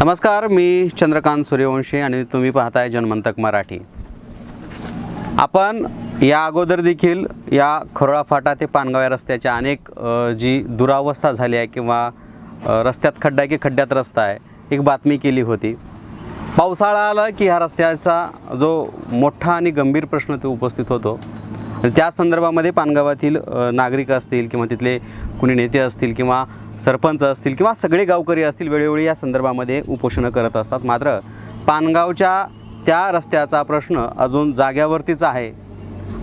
नमस्कार मी चंद्रकांत सूर्यवंशी आणि तुम्ही पाहताय जनमंतक मराठी. आपण या अगोदर देखील या खरोळा फाटा ते पानगाव या रस्त्याच्या अनेक जी दुरावस्था झाली आहे किंवा रस्त्यात खड्डा आहे की खड्ड्यात रस्ता आहे एक बातमी केली होती. पावसाळा आला की ह्या रस्त्याचा जो मोठा आणि गंभीर प्रश्न तो उपस्थित होतो. त्या संदर्भामध्ये पानगावातील नागरिक असतील किंवा तिथले कुणी नेते असतील किंवा सरपंच असतील किंवा सगळे गावकरी असतील वेळोवेळी या संदर्भामध्ये उपोषणं करत असतात. मात्र पानगावच्या त्या रस्त्याचा प्रश्न अजून जाग्यावरतीच आहे.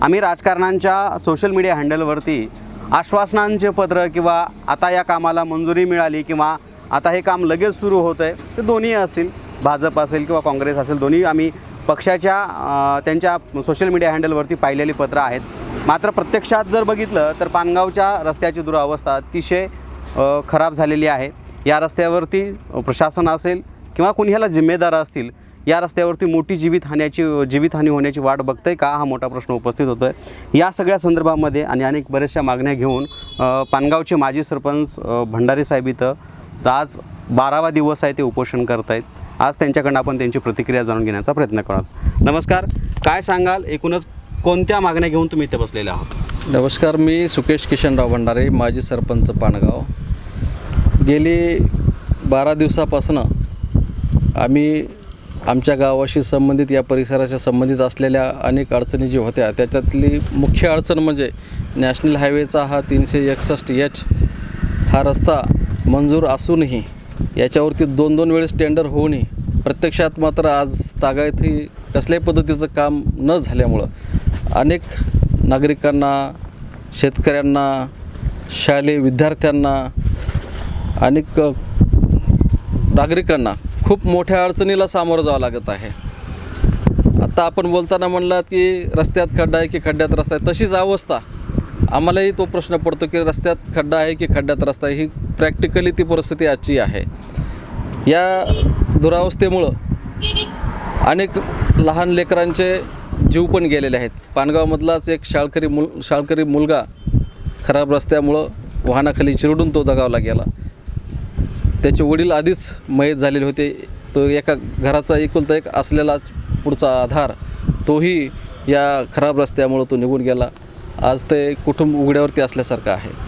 आम्ही राजकारणांच्या सोशल मीडिया हँडलवरती आश्वासनांचे पत्र किंवा आता या कामाला मंजुरी मिळाली किंवा आता हे काम लगेच सुरू होतं आहे ते दोन्ही असतील. भाजप असेल किंवा काँग्रेस असेल दोन्ही आम्ही पक्षाच्या त्यांच्या सोशल मीडिया हँडलवरती पाहिलेली पत्रं आहेत. मात्र प्रत्यक्षात जर बघितलं तर पानगावच्या रस्त्याची दुरावस्था अतिशय खराब झालेली आहे. या रस्त्यावरती प्रशासन असेल किंवा कुणी ह्याला जिम्मेदार असतील या रस्त्यावरती मोठी जीवितहान्याची जीवितहानी होण्याची वाट बघतंय का? हा मोठा प्रश्न उपस्थित होतो आहे या सगळ्या संदर्भामध्ये आणि अनेक बऱ्याचशा मागण्या घेऊन पानगावचे माजी सरपंच भंडारी साहेब इथं आज बारावा दिवस आहे ते उपोषण करत आहेत आज त्यांच्याकडनं आपण त्यांची प्रतिक्रिया जाणून घेण्याचा प्रयत्न करू नमस्कार काय सांगाल? एकूणच कोणत्या मागण्या घेऊन तुम्ही इथे बसलेले आहात? नमस्कार मी सुकेश किशनराव भंडारे माजी सरपंच पाणगाव गेली बारा दिवसापासून आम्ही आमच्या गावाशी संबंधित या परिसराच्या संबंधित असलेल्या अनेक अडचणी जी होत्या त्याच्यातली मुख्य अडचण म्हणजे नॅशनल हायवेचा हा तीनशे एकसष्ट एच हा रस्ता मंजूर असूनही याच्यावरती दोन दोन वेळेस टेंडर होऊनही प्रत्यक्षात मात्र आज तागायतही कसल्याही पद्धतीचं काम न झाल्यामुळं अनेक नागरिकांना शेतकऱ्यांना शालेय विद्यार्थ्यांना अनेक नागरिकांना खूप मोठ्या अडचणीला सामोरं जावं लागत आहे. आता आपण बोलताना म्हणलात की रस्त्यात खड्डा आहे की खड्ड्यात रस्ता आहे तशीच अवस्था. आम्हालाही तो प्रश्न पडतो की रस्त्यात खड्डा आहे की खड्ड्यात रस्ता आहे ही प्रॅक्टिकली ती परिस्थिती आजची आहे. या दुरावस्थेमुळं अनेक लहान लेकरांचे जीव पण गेलेले आहेत. पानगावमधलाच एक शाळकरी मुल शाळकरी मुलगा खराब रस्त्यामुळं वाहनाखाली चिरडून तो दगावला गेला. त्याचे वडील आधीच मयत झालेले होते. तो एका घराचा एकुलता एक असलेला पुढचा आधार तोही या खराब रस्त्यामुळं तो निघून गेला. आज ते कुटुंब उघड्यावरती असल्यासारखं आहे.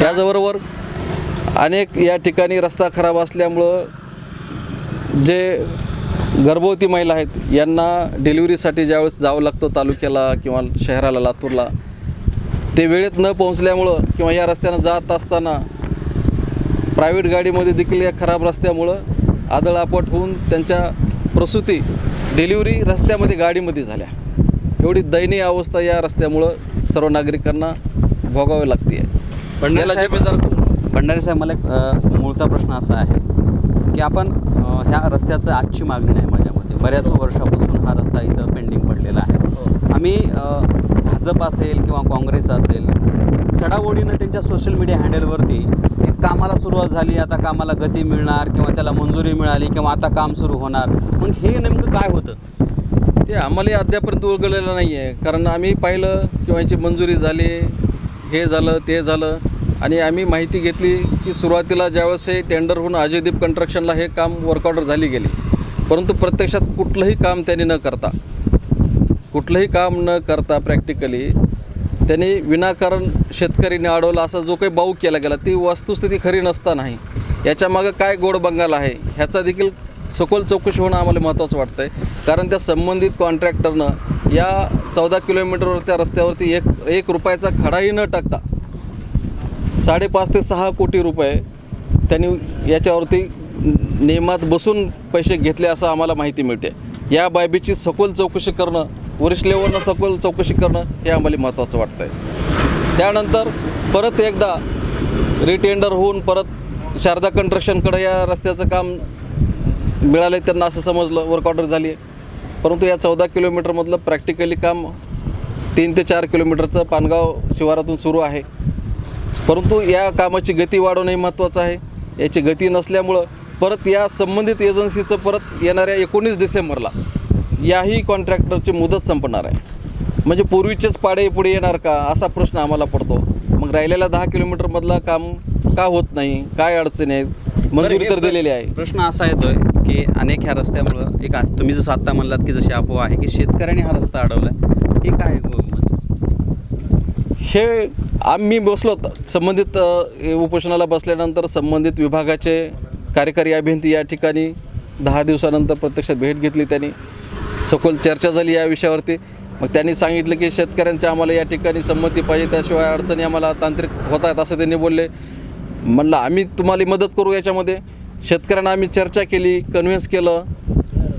त्याचबरोबर अनेक या ठिकाणी रस्ता खराब असल्यामुळं जे गर्भवती महिला आहेत यांना डिलिव्हरीसाठी ज्यावेळेस जावं लागतं तालुक्याला किंवा शहराला लातूरला ते वेळेत न पोहोचल्यामुळं किंवा या रस्त्यानं जात असताना प्रायव्हेट गाडीमध्ये देखील या खराब रस्त्यामुळं आदळआपट होऊन त्यांच्या प्रसूती डिलिव्हरी रस्त्यामध्ये गाडीमध्ये झाल्या. एवढी दयनीय अवस्था या रस्त्यामुळं सर्व नागरिकांना भोगावी लागते भंडारे साहेब-? भंडारे मला एक मूळचा प्रश्न असा आहे की आपण ह्या रस्त्याचं आजची मागणी नाही माझ्या मते. बऱ्याच वर्षापासून हा रस्ता इथं पेंडिंग पडलेला आहे. आम्ही अ, भाजप असेल किंवा काँग्रेस असेल चढाओढीनं त्यांच्या सोशल मीडिया हँडलवरती एक कामाला सुरुवात झाली आता कामाला गती मिळणार किंवा त्याला मंजुरी मिळाली किंवा आता काम सुरू होणार. मग हे नेमकं काय होतं? ते आम्हालाही अद्यापर्यंत उलगडलेलं नाही आहे कारण आम्ही पाहिलं किंवा याची मंजुरी झाली हे झालं ते झालं. आणि आम्ही माहिती घेतली की सुरुवातीला ज्यावेळेस हे टेंडर होऊन अजयदीप कन्स्ट्रक्शनला हे काम वर्कआउट झाली गेली. परंतु प्रत्यक्षात कुठलंही काम त्यांनी न करता कुठलंही काम न करता प्रॅक्टिकली त्यांनी विनाकारण शेतकरीने अडवला असा जो काही बाऊ केला गेला ती वस्तुस्थिती खरी नसता नाही याच्यामागं काय गोड बंगाल आहे ह्याचा देखील सखोल चौकशी होणं आम्हाला महत्त्वाचं वाटतं आहे कारण त्या संबंधित कॉन्ट्रॅक्टरनं या चौदा किलोमीटरवर त्या रस्त्यावरती एक एक रुपयाचा खडाही न टाकता साडेपाच ते सहा कोटी रुपये त्यांनी याच्यावरती नियमात बसून पैसे घेतले असं आम्हाला माहिती मिळते. या बाबीची सखोल चौकशी करणं वरिष्ठ लेवलनं सखोल चौकशी करणं हे आम्हाला महत्त्वाचं वाटतं आहे त्यानंतर परत एकदा रिटेंडर होऊन परत शारदा कंट्रक्शनकडे या रस्त्याचं काम मिळालं आहे त्यांना असं समजलं वर्क ऑर्डर झाली आहे परंतु या चौदा किलोमीटरमधलं प्रॅक्टिकली काम तीन ते चार किलोमीटरचं पानगाव शिवारातून सुरू आहे. परंतु या कामाची गती वाढवणं हे महत्त्वाचं आहे. याची गती नसल्यामुळं परत या संबंधित एजन्सीचं परत येणाऱ्या एकोणीस डिसेंबरला याही कॉन्ट्रॅक्टरची मुदत संपणार आहे. म्हणजे पूर्वीचेच पाडे पुढे येणार का? असा प्रश्न आम्हाला पडतो. मग राहिलेल्या दहा किलोमीटरमधला काम का होत नाही? काय अडचणी आहेत? मंजुरी तर दिलेली आहे. प्रश्न असा येतोय की अनेक ह्या रस्त्यामुळं एक तुम्ही जसं आत्ता म्हणलात की जशी अफवा आहे की शेतकऱ्यांनी हा रस्ता अडवलाय. हे काय हो? हे आम्ही बसलो संबंधित हे उपोषणाला बसल्यानंतर संबंधित विभागाचे कार्यकारी अभियंते या ठिकाणी दहा दिवसानंतर प्रत्यक्षात भेट घेतली त्यांनी. सखोल चर्चा झाली या विषयावरती. मग त्यांनी सांगितलं की शेतकऱ्यांच्या आम्हाला या ठिकाणी संमती पाहिजे त्याशिवाय अडचणी आम्हाला तांत्रिक होत आहेत असं त्यांनी बोलले. म्हणलं आम्ही तुम्हाला मदत करू याच्यामध्ये. शेतकऱ्यांना आम्ही चर्चा केली कन्व्हिन्स केलं.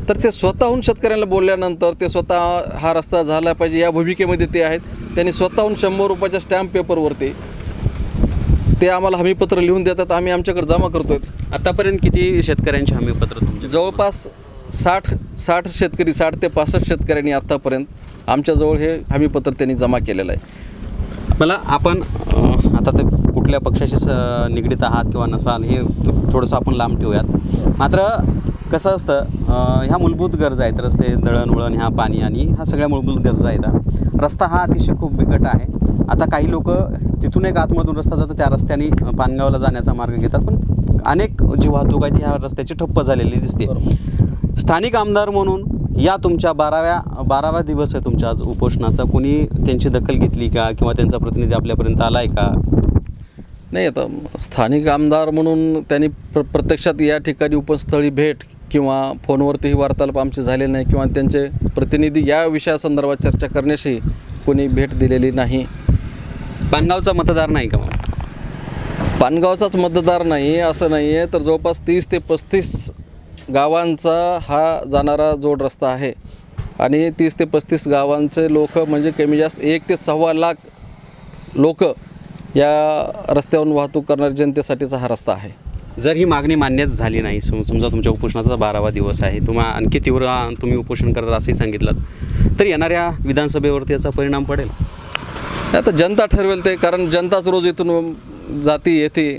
तर ते स्वतःहून शेतकऱ्यांना बोलल्यानंतर ते स्वतः हा रस्ता झाला पाहिजे या भूमिकेमध्ये ते आहेत. त्यांनी स्वतःहून शंभर रुपयाच्या स्टॅम्प पेपरवरती ते आम्हाला हमीपत्र लिहून देतात आम्ही आमच्याकडे जमा करतोय. आतापर्यंत किती शेतकऱ्यांचे हमीपत्र तुमच्या जवळपास साठ साठ शेतकरी साठ ते पासष्ट शेतकऱ्यांनी आत्तापर्यंत आमच्याजवळ हे हमीपत्र त्यांनी जमा केलेलं आहे. मला आपण आता ते कुठल्या पक्षाशी स निगडीत आहात किंवा नसाल हे थोडंसं आपण लांब ठेवूयात. मात्र कसं असतं ह्या मूलभूत गरजा आहेत. रस्ते दळणवळण ह्या पाणी आणि ह्या सगळ्या मूलभूत गरजा आहेत रस्ता हा अतिशय खूप बिकट आहे. आता काही लोक तिथून एक आतमधून रस्ता जातो त्या रस्त्याने पानगावला जाण्याचा मार्ग घेतात. पण अनेक जी वाहतूक आहे ती ह्या रस्त्याची ठप्प झालेली दिसते. स्थानिक आमदार म्हणून या तुमच्या बाराव्या बारावा दिवस आहे तुमच्या आज उपोषणाचा. कोणी त्यांची दखल घेतली का? किंवा त्यांचा प्रतिनिधी आपल्यापर्यंत आला आहे का? नाही आता स्थानिक आमदार म्हणून त्यांनी प्र प्रत्यक्षात या ठिकाणी उपस्थळी भेट किंवा फोनवरतीही वार्तालाप आमचे झालेले नाही किंवा त्यांचे प्रतिनिधी या विषयासंदर्भात चर्चा करण्याशी कोणी भेट दिलेली नाही. पानगावचा मतदार नाही का मग? पानगावचाच मतदार नाही असं नाही आहे तर जवळपास तीस ते पस्तीस गावांचा हा जाणारा जोड रस्ता आहे. आणि तीस ते पस्तीस गावांचे लोक म्हणजे कमी जास्त एक ते सव्वा लाख लोक या रस्त्यावरून वाहतूक करणाऱ्या जनतेसाठीचा हा रस्ता आहे. जर ही मागणी मान्यच झाली नाही सम समजा तुमच्या उपोषणाचा बारावा दिवस आहे तुम्हा आणखी तीव्र तुम्ही उपोषण करतात असंही सांगितलं तर येणाऱ्या विधानसभेवरती याचा परिणाम पडेल? आता जनता ठरवेल ते कारण जनताच रोज इथून जाती येते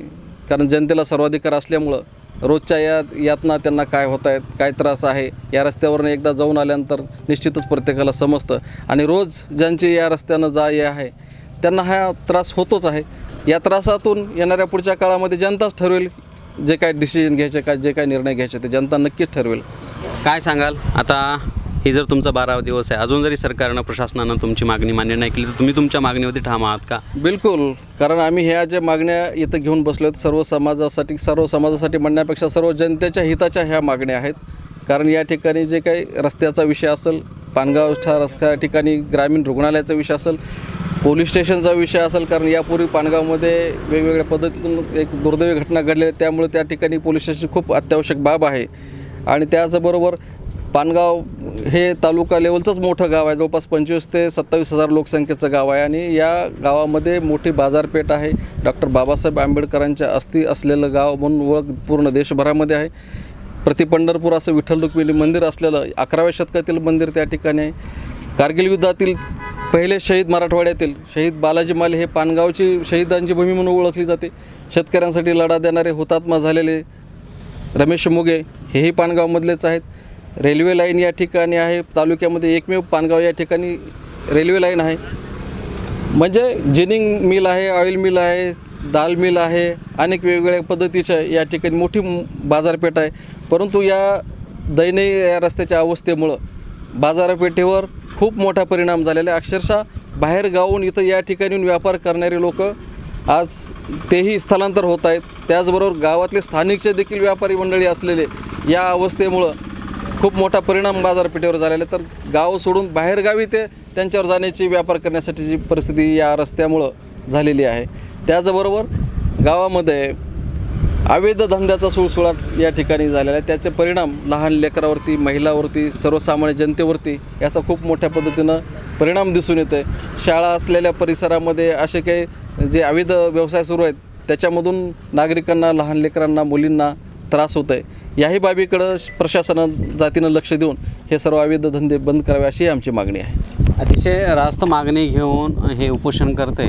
कारण जनतेला सर्वाधिकार असल्यामुळं रोजच्या या यातना त्यांना काय होत आहेत काय त्रास आहे या रस्त्यावरून एकदा जाऊन आल्यानंतर निश्चितच प्रत्येकाला समजतं. आणि रोज ज्यांची या रस्त्यानं जा ये आहे त्यांना हा त्रास होतोच आहे. या त्रासातून येणाऱ्या पुढच्या काळामध्ये जनताच ठरवेल जे काय डिसिजन घ्यायचे काय जे काय निर्णय घ्यायचे ते जनता नक्कीच ठरवेल. काय सांगाल? आता ही जर तुमचा बारावा दिवस आहे अजून जरी सरकारनं प्रशासनानं तुमची मागणी मान्य नाही केली तर तुम्ही तुमच्या मागणीवरती ठाम आहात का? बिलकुल. कारण आम्ही ह्या ज्या मागण्या इथं घेऊन बसलो आहेत सर्व समाजासाठी सर्व समाजासाठी म्हणण्यापेक्षा सर्व जनतेच्या हिताच्या ह्या मागण्या आहेत. कारण या ठिकाणी जे काही रस्त्याचा विषय असेल पानगावच्या रस्त्या ठिकाणी ग्रामीण रुग्णालयाचा विषय असेल पोलीस स्टेशनचा विषय असेल कारण यापूर्वी पानगावमध्ये वेगवेगळ्या पद्धतीतून एक दुर्दैवी घटना घडली त्यामुळे त्या ठिकाणी पोलीस स्टेशन खूप अत्यावश्यक बाब आहे. आणि त्याचबरोबर पानगाव हे तालुका लेवलचंच मोठं गाव आहे. जवळपास पंचवीस ते सत्तावीस हजार लोकसंख्येचं गाव आहे. आणि या गावामध्ये मोठी बाजारपेठ आहे. डॉक्टर बाबासाहेब आंबेडकरांच्या अस्थी असलेलं गाव म्हणून ओळख पूर्ण देशभरामध्ये आहे. प्रति पंढरपूर असं विठ्ठल रुक्मिणी मंदिर असलेलं अकराव्या शतकातील मंदिर त्या ठिकाणी आहे. कारगिल युद्धातील पहिले शहीद मराठवाड्यातील शहीद बालाजी माले हे पानगावची शहीदांची भूमी म्हणून ओळखली जाते. शेतकऱ्यांसाठी लढा देणारे हुतात्मा झालेले रमेश मुगे हेही पानगावमधलेच आहेत. रेल्वे लाईन या ठिकाणी आहे तालुक्यामध्ये एकमेव पानगाव या ठिकाणी रेल्वे लाईन आहे. म्हणजे जिनिंग मिल आहे ऑइल मिल आहे दाल मिल आहे अनेक वेगवेगळ्या पद्धतीच्या या ठिकाणी मोठी बाजारपेठ आहे. परंतु या दयनीय या रस्त्याच्या अवस्थेमुळं बाजारपेठेवर खूप मोठा परिणाम झालेला आहे. अक्षरशः बाहेर गावून इथं या ठिकाणी व्यापार करणारे लोक आज तेही स्थलांतर होत आहेत. त्याचबरोबर गावातले स्थानिकचे देखील व्यापारी मंडळी असलेले या अवस्थेमुळं खूप मोठा परिणाम बाजारपेठेवर झालेला आहे. तर गाव सोडून बाहेरगावी ते त्यांच्यावर जाण्याची व्यापार करण्यासाठीची परिस्थिती या रस्त्यामुळं झालेली आहे. त्याचबरोबर गावामध्ये अवैध धंद्याचा सुळसुळाट या ठिकाणी झालेला आहे. त्याचे परिणाम लहान लेकरावरती महिलावरती सर्वसामान्य जनतेवरती याचा खूप मोठ्या पद्धतीनं परिणाम दिसून येतो आहे शाळा असलेल्या परिसरामध्ये असे काही जे अवैध व्यवसाय सुरू आहेत त्याच्यामधून नागरिकांना लहान लेकरांना मुलींना त्रास होत आहे याही बाबीकडं प्रशासनानं जातीनं लक्ष देऊन हे सर्व अवैध धंदे बंद करावे अशी आमची मागणी आहे. अतिशय रास्त मागणी घेऊन हे उपोषण करते.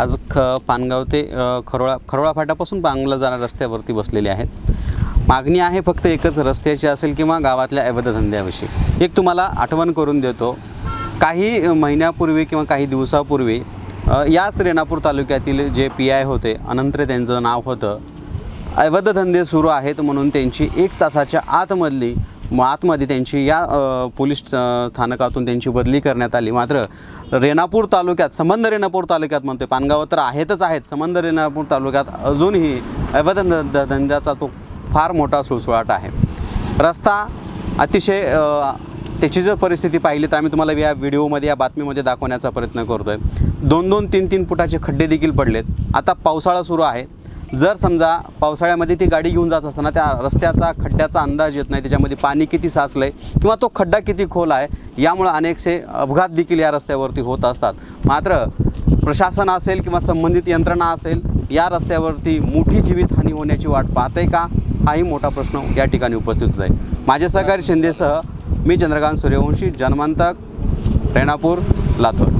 आज ख पानगाव ते खरोळा खरोळा फाट्यापासून पांगला जाणाऱ्या रस्त्यावरती बसलेले आहेत. मागणी आहे फक्त एकच रस्त्याची असेल किंवा गावातल्या अवैध धंद्याविषयी एक तुम्हाला आठवण करून देतो. काही महिन्यापूर्वी किंवा काही दिवसापूर्वी याच रेणापूर तालुक्यातील जे पी आय होते अनंत्रे त्यांचं नाव होतं. अवैध धंदे सुरू आहेत म्हणून त्यांची एक तासाच्या आतमधली म आतमध्ये त्यांची या पोलीस स्थानकातून त्यांची बदली करण्यात आली. मात्र रेणापूर तालुक्यात संबंध रेणापूर तालुक्यात म्हणतोय पानगाव तर आहेतच आहेत. संबंध रेणापूर तालुक्यात अजूनही अवैध ध- धंद्याचा तो फार मोठा सुळसुळाट आहे. रस्ता अतिशय त्याची जर परिस्थिती पाहिली तर आम्ही तुम्हाला या व्हिडिओमध्ये या बातमीमध्ये दाखवण्याचा प्रयत्न करतो आहे दोन दोन तीन तीन फुटाचे खड्डे देखील पडलेत. आता पावसाळा सुरू आहे. जर समजा पावसाळ्यामध्ये ती गाडी घेऊन जात असताना त्या रस्त्याचा खड्ड्याचा अंदाज येत नाही त्याच्यामध्ये पाणी किती साचलं आहे किंवा तो खड्डा किती खोल आहे यामुळं अनेकसे अपघात देखील या रस्त्यावरती होत असतात. मात्र प्रशासन असेल किंवा संबंधित यंत्रणा असेल या रस्त्यावरती मोठी जीवितहानी होण्याची वाट पाहते का? हाही मोठा प्रश्न या ठिकाणी उपस्थित होत आहे माझे सहकारी शिंदेसह मी चंद्रकांत सूर्यवंशी जन्मांतक रेणापूर लातूर.